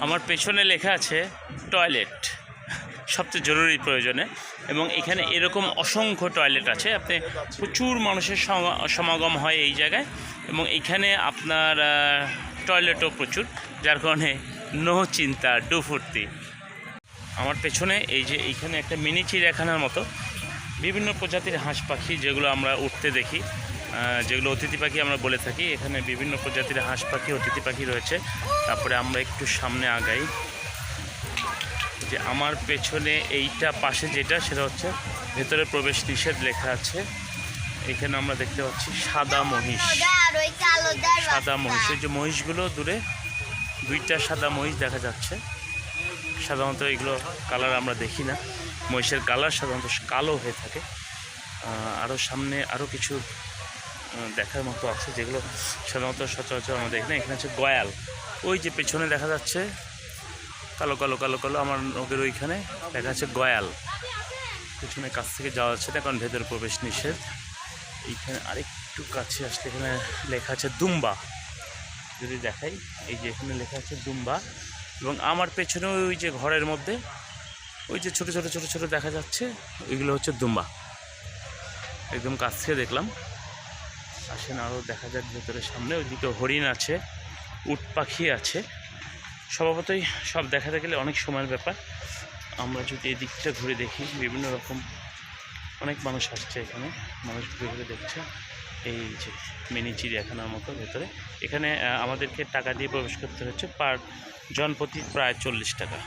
আমার পেছনে লেখা আছে, টয়লেট। সবচেয়ে জরুরি প্রয়োজনে। এবং এখানে এরকম অসংখ্য টয়লেট আছে। আপনি প্রচুর মানুষের সমা- সমাগম হয় এই জায়গায়। এবং এখানে আপনার টয়লেটও প্রচুর। যার কারণে নো চিন্তা ডু ফুর্তি আমার পেছনে এই যে এইখানে একটা মিনি চিড়িয়াখানার মতো। বিভিন্ন প্রজাতির হাঁস পাখি যেগুলো আমরা উঠতে দেখি। যেগুলো অতিথি পাখি আমরা বলে থাকি, এখানে বিভিন্ন প্রজাতির হাঁস পাখি, অতিথি পাখি রয়েছে। তারপরে আমরা একটু সামনে আগাই। যে আমার পেছনে এইটা, পাশে যেটা, সেটা হচ্ছে ভেতরে প্রবেশ নিষেধ লেখা আছে। এখানে আমরা দেখতে পাচ্ছি সাদা মহিষ। সাদা মহিষ। ওই যে মহিষগুলো দূরে, দুইটা সাদা মহিষ দেখা যাচ্ছে। সাধারণত এগুলো কালার আমরা দেখি না। মহিষের কালার সাধারণত কালো হয়ে থাকে। আরও সামনে আরও কিছু দেখার মতো আছে, যেগুলো সাধারণত সচরাচর আমরা দেখি না। এখানে হচ্ছে গয়াল। ওই যে পেছনে দেখা যাচ্ছে, কালো কালো কালো কালো, আমার নখের ওইখানে দেখা যাচ্ছে গয়াল। পেছনে কাছ থেকে যাওয়া যাচ্ছে না কারণ ভেতরে প্রবেশ নিষেধ। এইখানে আরেকটু কাছে আসলে এখানে লেখা আছে দুম্বা। যদি দেখাই, এই যে এখানে লেখা আছে দুম্বা। এবং আমার পেছনে ওই যে ঘরের মধ্যে, ওই যে ছোট ছোট ছোট ছোট দেখা যাচ্ছে ওইগুলো হচ্ছে দুম্বা। একদম কাছ থেকে দেখলাম। আসেন আরও দেখা যাক ভেতরে সামনে, ওইদিকে হরিণ আছে, উট পাখি আছে। স্বভাবতই সব দেখাতে গেলে অনেক সময়ের ব্যাপার। আমরা যদি এই দিকটা ঘুরে দেখি, বিভিন্ন রকম অনেক মানুষ আসছে এখানে, মানুষ ঘুরে ঘুরে দেখছে এই যে মিনি চিড়িয়াখানার মতো ভেতরে। এখানে আমাদেরকে টাকা দিয়ে প্রবেশ করতে হচ্ছে, পার জন প্রতি প্রায় চল্লিশ টাকা।